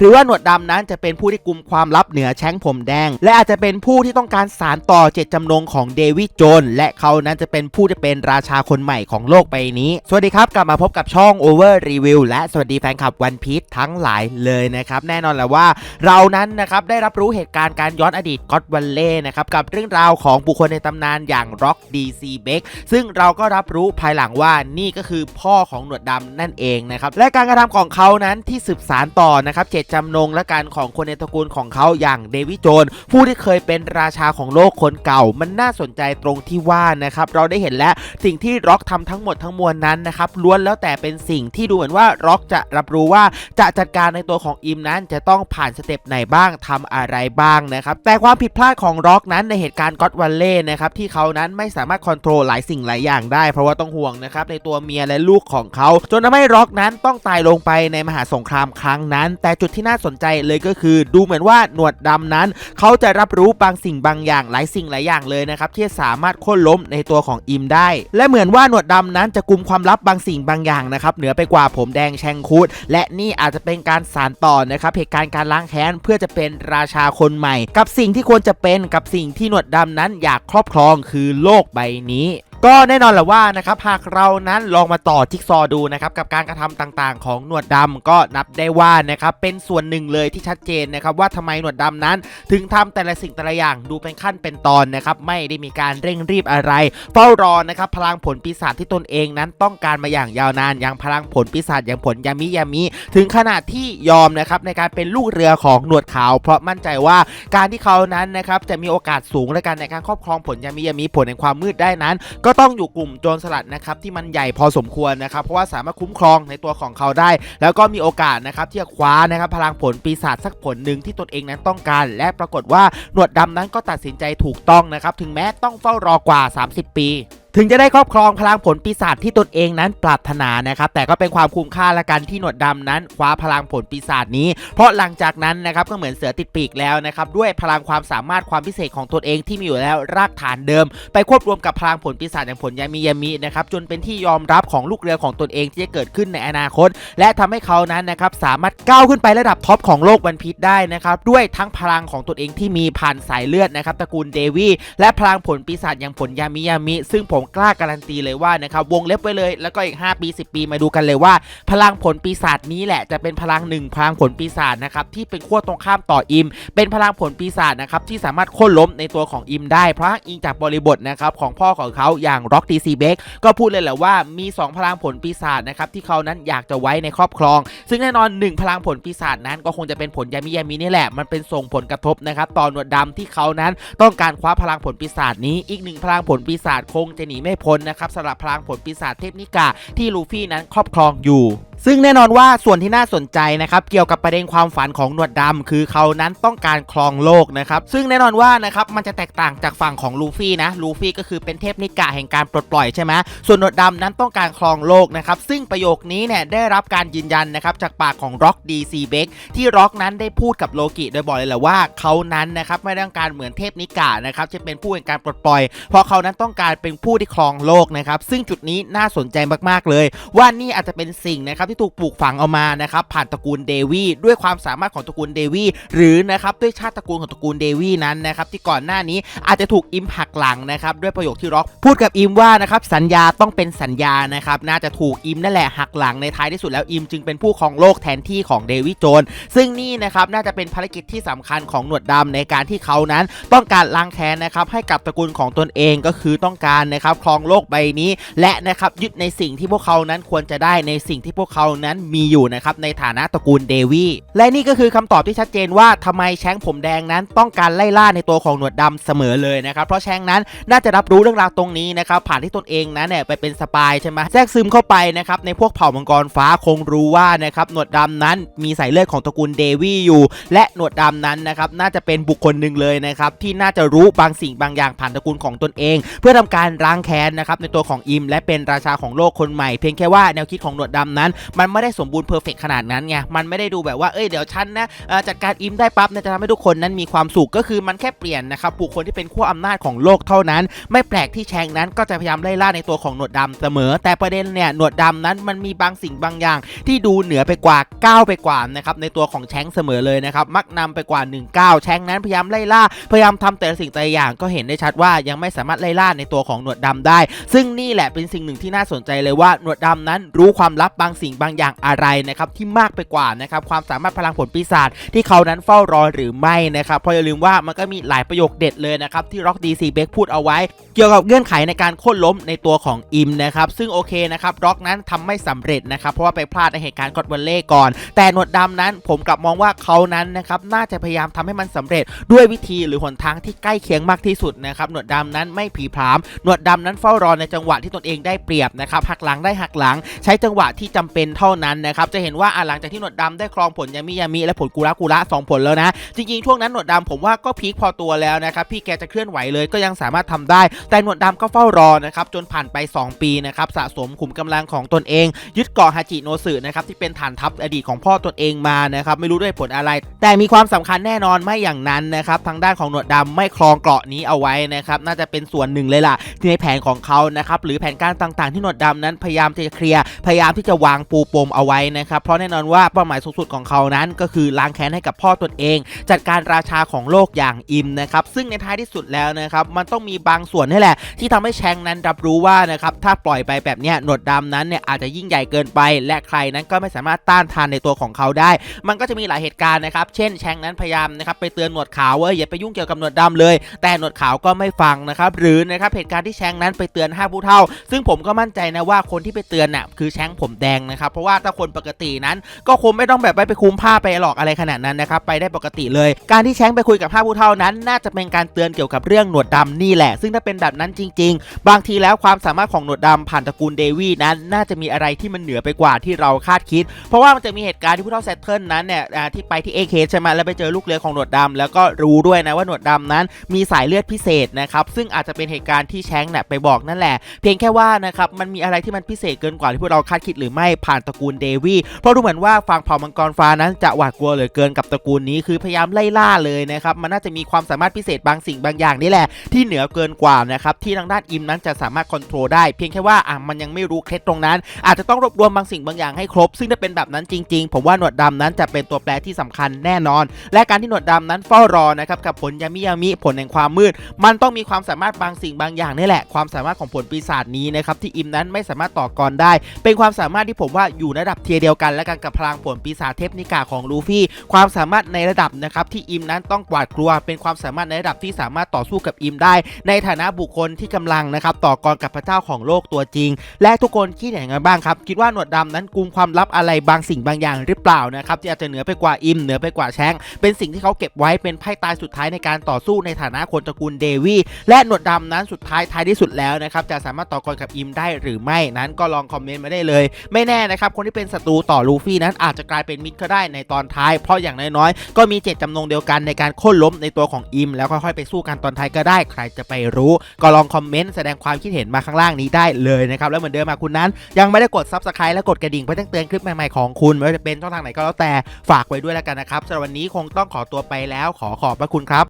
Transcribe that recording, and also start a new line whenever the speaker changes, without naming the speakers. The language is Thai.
หรือว่าหนวดดำนั้นจะเป็นผู้ที่กุมความลับเหนือแช้งผมแดง และอาจจะเป็นผู้ที่ต้องการสารต่อเจตจำนงของเดวิดโจนและเขานั้นจะเป็นผู้ที่เป็นราชาคนใหม่ของโลกใบนี้ สวัสดีครับ กลับมาพบกับช่อง Over Review และสวัสดีแฟนคลับวันพี e ทั้งหลายเลยนะครับแน่นอนแหละว่าเรานั้นนะครับได้รับรู้เหตุการณ์การย้อนอดีตก็อตวันเล่นะครับกับเรื่องราวของบุคคลในตำนานอย่าง Rock DC Beck ซึ่งเราก็รับรู้ภายหลังว่านี่ก็คือพ่อของหนวดดำนั่นเองนะครับและการกระทำของเขานั้นที่สืบสารต่อนะครับเจตจำนงและการของคนในตระกูลของเขาอย่างเดวิดโจน ผู้ที่เคยเป็นราชาของโลกคนเก่า มันน่าสนใจตรงที่ว่านะครับเราได้เห็นแล้วสิ่งที่ร็อกทำทั้งหมดทั้งมวลนั้นนะครับล้วนแล้วแต่เป็นสิ่งที่ดูเหมือนว่าร็อกจะรับรู้ว่าจะจัดการในตัวของอิมนั้นจะต้องผ่านสเต็ปไหนบ้างทำอะไรบ้างนะครับแต่ความผิดพลาดของร็อกนั้นในเหตุการณ์ก็อตวันเล่นะครับที่เขานั้นไม่สามารถควบคุมหลายสิ่งหลายอย่างได้ เพราะว่าต้องห่วงนะครับในตัวเมียและลูกของเขา จนทำให้ร็อกนั้นต้องตายลงไปในมหาสงครามครั้งนั้น แต่จุดที่ที่น่าสนใจเลยก็คือ ดูเหมือนว่าหนวดดำนั้น เขาจะรับรู้บางสิ่งบางอย่างหลายสิ่งหลายอย่างเลยนะครับที่สามารถโค่นล้มในตัวของอิมได้ และเหมือนว่าหนวดดำนั้นจะกุมความลับบางสิ่งบางอย่างนะครับเหนือไปกว่าผมแดงแชงคุดและนี่อาจจะเป็นการสานต่อนะครับเหตุการณ์การล้างแค้นเพื่อจะเป็นราชาคนใหม่ กับสิ่งที่ควรจะเป็นกับสิ่งที่หนวดดำนั้นอยากครอบครองคือโลกใบนี้ ก็แน่นอนแหละว่านะครับหากเรานั้นลองมาต่อจิ๊กซอดูนะครับกับการกระทำต่างๆ ของหนวดดำก็นับได้ว่านะครับเป็นส่วนหนึ่งเลยที่ชัดเจนนะครับว่าทำไมหนวดดำนั้น ถึงทำแต่ละสิ่งแต่ละอย่างดูเป็นขั้นเป็นตอนนะครับไม่ได้มีการเร่งรีบอะไร เฝ้ารอนะครับพลังผลปีศาจที่ตนเองนั้นต้องการมาอย่างยาวนานอย่างพลังผลปีศาจอย่างผลยามิยามิถึงขนาดที่ยอมนะครับในการเป็นลูกเรือของหนวดขาว เพราะมั่นใจว่าการที่เขานั้นนะครับจะมีโอกาสสูงในการในการครอบครองผลยามิยามิผลแห่งความมืดได้นั้น ก็็ต้องอยู่กลุ่มโจรสลัดนะครับที่มันใหญ่พอสมควรนะครับ เพราะว่าสามารถคุ้มครองในตัวของเขาได้ แล้วก็มีโอกาสนะครับที่จะคว้านะครับพลังผลปีศาจสักผลหนึ่งที่ตนเองนั้นต้องการ และปรากฏว่าหนวดดำนั้นก็ตัดสินใจถูกต้องนะครับถึงแม้ต้องเฝ้ารอกว่า 30 ปี ถึงจะได้ครอบครองพลังผลปีศาจที่ตนเองนั้นปรารถนานะครับ แต่ก็เป็นความคุ้มค่าละกันที่หนวดดำนั้นคว้าพลังผลปีศาจนี้ เพราะหลังจากนั้นนะครับก็เหมือนเสือติดปีกแล้วนะครับด้วยพลังความสามารถความพิเศษของตนเองที่มีอยู่แล้วรากฐานเดิม ไปควบรวมกับพลังผลปีศาจอย่างผลยามิยามินะครับจนเป็นที่ยอมรับของลูกเรือของตนเองที่จะเกิดขึ้นในอนาคต และทำให้เขานั้นนะครับสามารถก้าวขึ้นไประดับท็อปของโลกวันพีชได้นะครับด้วยทั้งพลังของตนเองที่มีผ่านสายเลือดนะครับตระกูลเดวีและพลังผลปีศาจอย่างผลยามิยามิซึ่งผมกล้าการันตีเลยว่านะครับวงเล็บไว้เลยแล้วก็อีก 5 ปี 10 ปีมาดูกันเลยว่า พลังผลปีศาจนี้แหละจะเป็นพลังหนึ่งพลังผลปีศาจนะครับที่เป็นขั้วตรงข้ามต่ออิม เป็นพลังผลปีศาจนะครับที่สามารถโค่นล้มในตัวของอิมได้เพราะอิงจากบริบทนะครับของพ่อของเขาอย่าง Rock DC b e k ก็พูดเลยแหละว่ามี 2 พลังผลปีศาจนะครับที่เขานั้นอยากจะไว้ในครอบครอง ซึ่งแน่นอน 1 พลังผลปีศาจนั้นก็คงจะเป็นผลยามิยามินี่แหละมันเป็นส่งผลกระทบนะครับต่อหนวดดำที่เขานั้นต้องการคว้าพลังผลปีศาจนี้อีกหนึ่งพลังผลปีศาจคงจะหนีไม่พ้นนะครับสำหรับพลังผลปีศาจเทพนิกาที่ลูฟี่นั้นครอบครองอยู่ ซึ่งแน่นอนว่าส่วนที่น่าสนใจนะครับเกี่ยวกับประเด็นความฝันของหนวดดำคือเขานั้นต้องการครองโลกนะครับซึ่งแน่นอนว่านะครับมันจะแตกต่างจากฝั่งของลูฟี่นะลูฟี่ก็คือเป็นเทพนิกะแห่งการปลดปล่อยใช่ไหมส่วนหนวดดำนั้นต้องการครองโลกนะครับซึ่งประโยคนี้เนี่ยได้รับการยืนยันนะครับจากปากของ Rock DC b e k ที่ Rock นั้นได้พูดกับโลกิโดยบอกเลยแหละว่าเขานั้นนะครับไม่ต้องการเหมือนเทพนิกะนะครับจะเป็นผู้แห่งการปลดปล่อย เพราะเขานั้นต้องการเป็นผู้ที่ครองโลกนะครับซึ่งจุดนี้น่าสนใจมากๆเลย ว่านี่อาจจะเป็นสิ่งนะครับที่ถูกปลูกฝังเอามานะครับผ่านตระกูลเดวีด้วยความสามารถของตระกูลเดวีหรือนะครับด้วยชาติตระกูลของตระกูลเดวีนั้นนะครับที่ก่อนหน้านี้อาจจะถูกอิมหักหลังนะครับด้วยประโยคที่ร็อกพูดกับอิมว่านะครับสัญญาต้องเป็นสัญญานะครับน่าจะถูกอิมนั่นแหละหักหลังในท้ายที่สุดแล้วอิมจึงเป็นผู้ครองโลกแทนที่ของเดวิดโจนซึ่งนี่นะครับน่าจะเป็นภารกิจที่สำคัญของหนวดดำในการที่เขานั้น ต้องการล้างแค้นนะครับให้กับตระกูลของตนเองก็คือต้องการนะครับครองโลกใบนี้ และนะครับยึดในสิ่งที่พวกเขานั้นควรจะได้ในสิ่งที่พวกเขานั้นมีอยู่นะครับในฐานะตระกูลเดวีและนี่ก็คือคำตอบที่ชัดเจนว่าทำไมแชงผมแดงนั้นต้องการไล่ล่าในตัวของหนวดดำเสมอเลยนะครับ เพราะแชงนั้นน่าจะรับรู้เรื่องราวตรงนี้นะครับผ่านที่ตนเองนั้นเนี่ยไปเป็นสปายใช่ไหมแทรกซึมเข้าไปนะครับในพวกเผ่ามังกรฟ้าคงรู้ว่านะครับหนวดดำนั้นมีสายเลือดของตระกูลเดวีอยู่ และหนวดดำนั้นนะครับน่าจะเป็นบุคคลหนึ่งเลยนะครับที่น่าจะรู้บางสิ่งบางอย่างผ่านตระกูลของตนเอง เพื่อทำการล้างแค้นนะครับในตัวของอิม และเป็นราชาของโลกคนใหม่ เพียงแค่ว่าแนวคิดของหนวดดำนั้นมันไม่ได้สมบูรณ์เพอร์เฟกขนาดนั้นไงมันไม่ได้ดูแบบว่าเอ้ยเดี๋ยวฉันนะจัดการอิมได้ปั๊บเนี่ยจะทำให้ทุกคนนั้นมีความสุขก็คือมันแค่เปลี่ยนนะครับบุคคลที่เป็นขั้วอำนาจของโลกเท่านั้น ไม่แปลกที่แชงนั้นก็จะพยายามไล่ล่าในตัวของหนวดดำเสมอ แต่ประเด็นเนี่ยหนวดดำนั้นมันมีบางสิ่งบางอย่าง ที่ดูเหนือไปกว่าก้าวไปกว่านะครับในตัวของแชงเสมอเลยนะครับมักนำไปกว่า1ก้าวแชงนั้นพยายามไล่ล่าพยายามทำแต่สิ่งแต่อย่างก็เห็นได้ชัดว่ายังไม่สามารถไล่ล่าในตัวของหนวดดำได้ ซึ่งนี่แหละเป็นสิ่งหนึ่งที่น่าสนใจเลยว่าหนวดดำนั้นรู้ความลับบางสิ่งบางอย่างอะไรนะครับที่มากไปกว่านะครับความสามารถพลังผลปีศาจที่เขานั้นเฝ้ารอหรือไม่นะครับเพราะอย่าลืมว่ามันก็มีหลายประโยคเด็ดเลยนะครับที่ร็อกดีซีเบคพูดเอาไว้ เกี่ยวกับเงื่อนไขในการโค่นล้มในตัวของอิมนะครับซึ่งโอเคนะครับร็อกนั้นทำไม่สำเร็จนะครับเพราะว่าไปพลาดในเหตุการณ์กอดวันเล่ก่อน แต่หนวดดำนั้นผมกลับมองว่าเขานั้นนะครับน่าจะพยายามทำให้มันสำเร็จด้วยวิธีหรือหนทางที่ใกล้เคียงมากที่สุดนะครับหนวดดำนั้นไม่ผีพรามหนวดดำนั้นเฝ้ารอในจังหวะที่ตนเองได้เปรียบนะครับหักหลังได้หักหลัง ใช้จังหวะที่จำเป็นเท่านั้นนะครับจะเห็นว่าอะหลังจากที่หนวดดำได้ครองผลยามิยามิและผลกุระกุระสองผลแล้วนะ จริงๆช่วงนั้นหนวดดำผมว่าก็พีคพอตัวแล้วนะครับพี่แกจะเคลื่อนไหวเลยก็ยังสามารถทำได้ แต่หนวดดำก็เฝ้ารอนะครับจนผ่านไป 2 ปีนะครับสะสมขุมกำลังของตนเอง ยึดเกาะฮาจิโนสึนะครับที่เป็นฐานทัพอดีตของพ่อตนเองมานะครับไม่รู้ด้วยผลอะไร แต่มีความสำคัญแน่นอนไม่อย่างนั้นนะครับทางด้านของหนวดดำไม่ครองเกาะนี้เอาไว้นะครับน่าจะเป็นส่วนหนึ่งเลยล่ะที่ในแผนของเขานะครับหรือแผนการต่างๆ ที่หนวดดำนั้นพยายามจะเคลียร์พยายามที่จะวางปูปมเอาไว้นะครับเพราะแน่นอนว่าเป้าหมายสูงสุดของเขานั้น ก็คือล้างแค้นให้กับพ่อตนเอง จัดการราชาของโลกอย่างอิมนะครับซึ่งในท้ายที่สุดแล้วนะครับมันต้องมีบางส่วนนี่แหละ ที่ทำให้แชงนั้นรับรู้ว่านะครับถ้าปล่อยไปแบบเนี้ยหนวดดำนั้นเนี่ยอาจจะยิ่งใหญ่เกินไป และใครนั้นก็ไม่สามารถต้านทานในตัวของเขาได้ มันก็จะมีหลายเหตุการณ์นะครับเช่นแชงนั้นพยายามนะครับไปเตือนหนวดขาวว่าอย่าไปยุ่งเกี่ยวกับหนวดดำเลย แต่หนวดขาวก็ไม่ฟังนะครับหรือนะครับเหตุการณ์ที่แชงนั้นไปเตือนห้าผู้เฒ่า ซึ่งผมก็มั่นใจนะว่าคนที่ไปเตือนน่ะคือแชงผมแดงนะครับเพราะว่าถ้าคนปกตินั้น ก็คงไม่ต้องแบบไปไปคุมผ้าไปหลอกอะไรขนาดนั้นนะครับไปได้ปกติเลย การที่แชงไปคุยกับห้าผู้เฒ่านั้น น่าจะเป็นการเตือนเกี่ยวกับเรื่องหนวดดำนี่แหละ ซึ่งถ้าเป็นแบบนั้นจริง ๆ บางทีแล้วความสามารถของหนวดดำผ่านตระกูลเดวี่นั้น น่าจะมีอะไรที่มันเหนือไปกว่าที่เราคาดคิด เพราะว่ามันจะมีเหตุการณ์ที่ผู้เฒ่าแซตเทิลนั้นเนี่ยที่ไปที่เอเคใช่ไหมแล้วไปเจอลูกเรือของหนวดดำแล้วก็รู้ด้วยนะว่าหนวดดำนั้น มีสายเลือดพิเศษนะครับซึ่งอาจจะเป็นเหตุการณ์ที่แชงเนี่ยไปบอกนั่นแหละ เพียงแค่ว่านะครับมันมีอะไรที่มันพิเศษเกินกว่าที่พวกเราคาดคิดหรือไม่ผ่านตระกูลเดวี่เพราะดูเหมือนว่าฝั่งเผ่ามังกรฟ้านั้นจะหวาดกลัวเหลือเกินกับตระกูลนี้คือพยายามไล่ล่าเลยนะครับมันน่าจะมีความสามารถพิเศษบางสิ่งบางอย่างนี่แหละ ที่เหนือเกินกว่านะครับที่ทางด้านอิมนั้นจะสามารถควบคุมได้เพียงแค่ว่าอะมันยังไม่รู้เคล็ดตรงนั้น อาจจะต้องรวบรวมบางสิ่งบางอย่างให้ครบ ซึ่งถ้าเป็นแบบนั้นจริง ๆ ผมว่าหนวดดำนั้นจะเป็นตัวแปรที่สำคัญแน่นอน และการที่หนวดดำนั้นเฝ้ารอนะครับกับผลยามิยามิผลแห่งความมืด มันต้องมีความสามารถบางสิ่งบางอย่างนี่แหละ ความสามารถของผลปีศาจนี้นะครับที่อิมนั้นไม่สามารถต่อกรได้ เป็นความสามารถที่ผมว่าอยู่ระดับเทียร์เดียวกันและกันกับพลังผลปีศาจเทพนิกาของลูฟี่ ความสามารถในระดับนะครับที่อิมนั้นต้องกวาดกลัว เป็นความสามารถในระดับที่สามารถต่อสู้กับอิมได้ ในฐานะบุคคลที่กำลังนะครับต่อกรกับพระเจ้าของโลกตัวจริง และทุกคนคิดอย่างไรบ้างครับ คิดว่าหนวดดำนั้นกุมความลับอะไรบางสิ่งบางอย่างหรือเปล่านะครับที่อาจจะเหนือไปกว่าอิมเหนือไปกว่าแชงเป็นสิ่งที่เขาเก็บไว้เป็นไพ่ตายสุดท้ายในการต่อสู้ในฐานะคนตระกูลเดวี่และหนวดดำนั้นสุดท้ายท้ายที่สุดแล้วนะครับจะสามารถต่อกรกับอิมได้หรือไม่นั้นก็ลองคอมเมนต์มาได้เลย ไม่แน่นะครับคนที่เป็นศัตรูต่อลูฟี่นั้นอาจจะกลายเป็นมิตรก็ได้ในตอนท้าย เพราะอย่างน้อยๆ ก็มีเจตจำนงเดียวกันในการโค่นล้มในตัวของอิม แล้วค่อยๆไปสู้กันตอนท้ายก็ได้ ใครจะไปรู้ ก็ลองคอมเมนต์แสดงความคิดเห็นมาข้างล่างนี้ได้เลยนะครับแล้วเหมือนเดิมมาคุณนั้น ยังไม่ได้กด subscribe และกดกระดิ่งเพื่อแจ้งเตือนคลิปใหม่ๆของคุณไม่ว่าจะเป็นช่องทางไหนก็แล้วแต่ฝากไว้ด้วยแล้วกันนะครับสำหรับวันนี้คงต้องขอตัวไปแล้วขอขอบพระคุณครับ